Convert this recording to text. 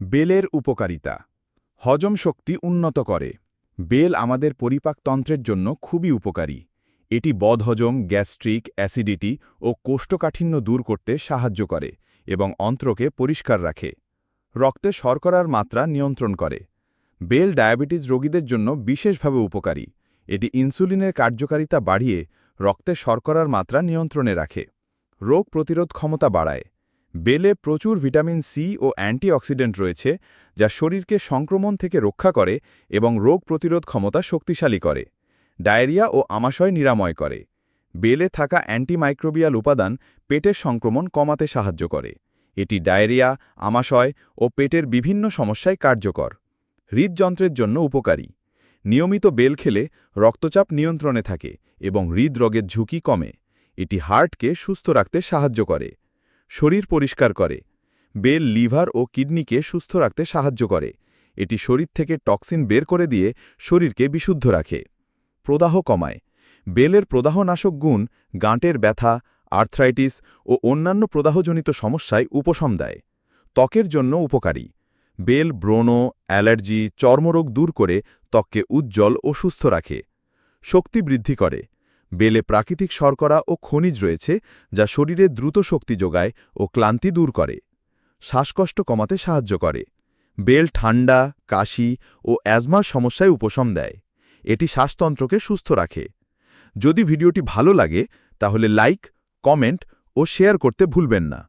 বেলের উপকারিতা। হজম শক্তি উন্নত করে। বেল আমাদের পরিপাকতন্ত্রের জন্য খুবই উপকারী। এটি বদহজম, গ্যাস্ট্রিক, অ্যাসিডিটি ও কোষ্ঠকাঠিন্য দূর করতে সাহায্য করে এবং অন্ত্রকে পরিষ্কার রাখে। রক্তে শর্করার মাত্রা নিয়ন্ত্রণ করে। বেল ডায়াবেটিস রোগীদের জন্য বিশেষভাবে উপকারী। এটি ইনসুলিনের কার্যকারিতা বাড়িয়ে রক্তে শর্করার মাত্রা নিয়ন্ত্রণে রাখে। রোগ প্রতিরোধ ক্ষমতা বাড়ায়। বেলে প্রচুর ভিটামিন সি ও অ্যান্টিঅক্সিডেন্ট রয়েছে, যা শরীরকে সংক্রমণ থেকে রক্ষা করে এবং রোগ প্রতিরোধ ক্ষমতা শক্তিশালী করে, ডায়রিয়া ও আমাশয় নিরাময় করে। বেলে থাকা অ্যান্টিমাইক্রোবিয়াল উপাদান পেটের সংক্রমণ কমাতে সাহায্য করে। এটি ডায়রিয়া, আমাশয় ও পেটের বিভিন্ন সমস্যায় কার্যকর, হৃদযন্ত্রের জন্য উপকারী। নিয়মিত বেল খেলে রক্তচাপ নিয়ন্ত্রণে থাকে এবং হৃদরোগের ঝুঁকি কমে। এটি হার্টকে সুস্থ রাখতে সাহায্য করে। শরীর পরিষ্কার করে। বেল, লিভার ও কিডনিকে সুস্থ রাখতে সাহায্য করে। এটি শরীর থেকে টক্সিন বের করে দিয়ে শরীরকে বিশুদ্ধ রাখে। প্রদাহ কমায়। বেলের প্রদাহনাশক গুণ গাঁটের ব্যথা, আর্থ্রাইটিস ও অন্যান্য প্রদাহজনিত সমস্যায় উপশম দেয়। ত্বকের জন্য উপকারী। বেল, ব্রণ, অ্যালার্জি, চর্মরোগ দূর করে ত্বককে উজ্জ্বল ও সুস্থ রাখে। শক্তি বৃদ্ধি করে। বেলে প্রাকৃতিক শর্করা ও খনিজ রয়েছে, যা শরীরে দ্রুত শক্তি যোগায় ও ক্লান্তি দূর করে, শ্বাসকষ্ট কমাতে সাহায্য করে। বেল ঠান্ডা, কাশি ও অ্যাজমার সমস্যায় উপশম দেয়। এটি শ্বাসতন্ত্রকে সুস্থ রাখে। যদি ভিডিওটি ভালো লাগে, তাহলে লাইক, কমেন্ট ও শেয়ার করতে ভুলবেন না।